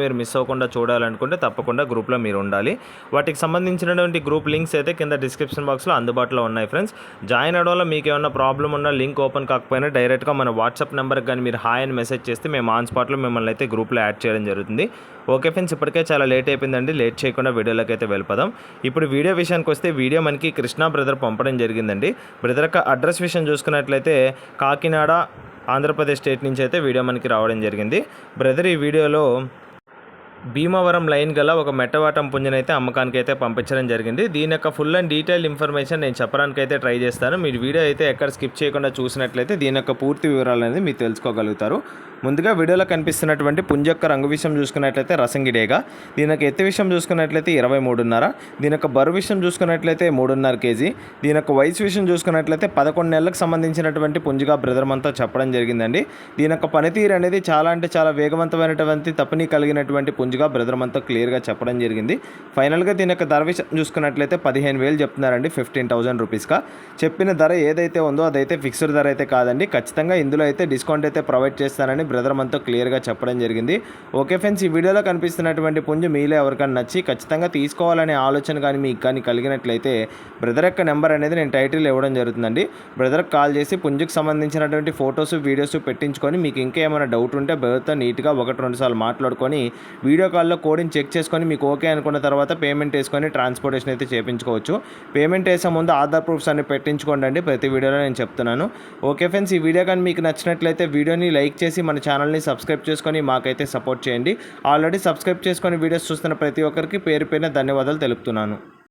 మీరు మిస్ అవ్వకుండా చూడాలనుకుంటే తప్పకుండా గ్రూప్లో మీరు ఉండాలి. వాటికి సంబంధించినటువంటి గ్రూప్ లింక్స్ అయితే కింద డిస్క్రిప్షన్ బాక్స్లో అందుబాటులో ఉన్నాయి ఫ్రెండ్స్ జాయిన్ అవడం వల్ల మీకు ఏమైనా ప్రాబ్లం ఉన్నా లింక్ ఓపెన్ కాకపోయినా డైరెక్ట్గా మన వాట్సాప్ నెంబర్కి కానీ మీరు హాయ్ అని మెసేజ్ చేస్తే మేము ఆన్ స్పాట్లో మిమ్మల్ని అయితే గ్రూప్లో యాడ్ చేయడం జరుగుతుంది. ఓకే ఫ్రెండ్స్ ఇప్పటికే చాలా లేట్ అయిపోయిందండి. లేట్ చేయకుండా వీడియోలోకి అయితే వెళ్ళిపోదాం. ఇప్పుడు వీడియో విషయానికి వస్తే వీడియో మనకి కృష్ణా బ్రదర్ పంపడం జరిగిందండి. బ్రదర్ యొక్క అడ్రస్ విషయం చూసుకున్నట్లయితే కాకినాడ ఆంధ్రప్రదేశ్ స్టేట్ నుంచి అయితే వీడియో మనకి రావడం జరిగింది. బ్రదర్ ఈ వీడియోలో భీమవరం లైన్ గల ఒక మెట్టవాటం పుంజనైతే అమ్మకానికి అయితే పంపించడం జరిగింది. దీని యొక్క ఫుల్ అండ్ డీటెయిల్ ఇన్ఫర్మేషన్ నేను చెప్పడానికి అయితే ట్రై చేస్తాను. మీరు వీడియో అయితే ఎక్కడ స్కిప్ చేయకుండా చూసినట్లయితే దీని యొక్క పూర్తి వివరాలు అనేది మీరు తెలుసుకోగలుగుతారు. ముందుగా వీడియోలో కనిపిస్తున్నటువంటి పుంజ యొక్క రంగు విషయం చూసుకున్నట్లయితే రసంగిడేగా. దీని యొక్క ఎత్తు విషయం చూసుకున్నట్లయితే ఇరవై మూడున్నర. దీని యొక్క బరువు విషయం చూసుకున్నట్లయితే మూడున్నర కేజీ. దీని యొక్క వయసు విషయం చూసుకున్నట్లయితే పదకొండు నెలలకు సంబంధించినటువంటి పుంజుగా బ్రదర్మంతో చెప్పడం జరిగిందండి. దీని యొక్క పనితీరు అనేది చాలా అంటే చాలా వేగవంతమైనటువంటి తపని కలిగినటువంటి పుంజుగా బ్రదరమంతో క్లియర్గా చెప్పడం జరిగింది. ఫైనల్గా దీని యొక్క ధర విషయం చూసుకున్నట్లయితే పదిహేను వేలు చెప్తున్నారండి ఫిఫ్టీన్ థౌసండ్ రూపీస్గా. చెప్పిన ధర ఏదైతే ఉందో అదైతే ఫిక్స్డ్ ధర అయితే కాదండి. ఖచ్చితంగా ఇందులో అయితే డిస్కౌంట్ అయితే ప్రొవైడ్ చేస్తానని బ్రదర్ మనతో క్లియర్గా చెప్పడం జరిగింది. ఓకే ఫ్రెండ్స్ ఈ వీడియోలో కనిపిస్తున్నటువంటి పుంజు మీలో ఎవరికైనా నచ్చి ఖచ్చితంగా తీసుకోవాలనే ఆలోచన కానీ మీకు కానీ కలిగినట్లయితే బ్రదర్ యొక్క నెంబర్ అనేది నేను టైటిల్ ఇవ్వడం జరుగుతుందండి. బ్రదర్కి కాల్ చేసి పుంజుకు సంబంధించినటువంటి ఫొటోస్ వీడియోస్ పెట్టించుకొని మీకు ఇంకా ఏమైనా డౌట్ ఉంటే బ్రదర్తో నీట్గా ఒకటి రెండు సార్లు మాట్లాడుకొని వీడియో కాల్లో కోడింగ్ చెక్ చేసుకొని మీకు ఓకే అనుకున్న తర్వాత పేమెంట్ వేసుకొని ట్రాన్స్పోర్టేషన్ అయితే చేయించుకోవచ్చు. పేమెంట్ వేసే ముందు ఆధార్ ప్రూఫ్స్ అన్ని పెట్టించుకోండి ప్రతి వీడియోలో నేను చెప్తున్నాను. ఓకే ఫ్రెండ్స్ ఈ వీడియో కానీ మీకు నచ్చినట్లయితే వీడియోని లైక్ చేసి మన మన ఛానల్ని సబ్స్క్రైబ్ చేసుకొని మాకైతే సపోర్ట్ చేయండి. ఆల్రెడీ సబ్స్క్రైబ్ చేసుకొని వీడియోస్ చూస్తున్న ప్రతి ఒక్కరికి పేరు పేరున ధన్యవాదాలు తెలుపుతున్నాను.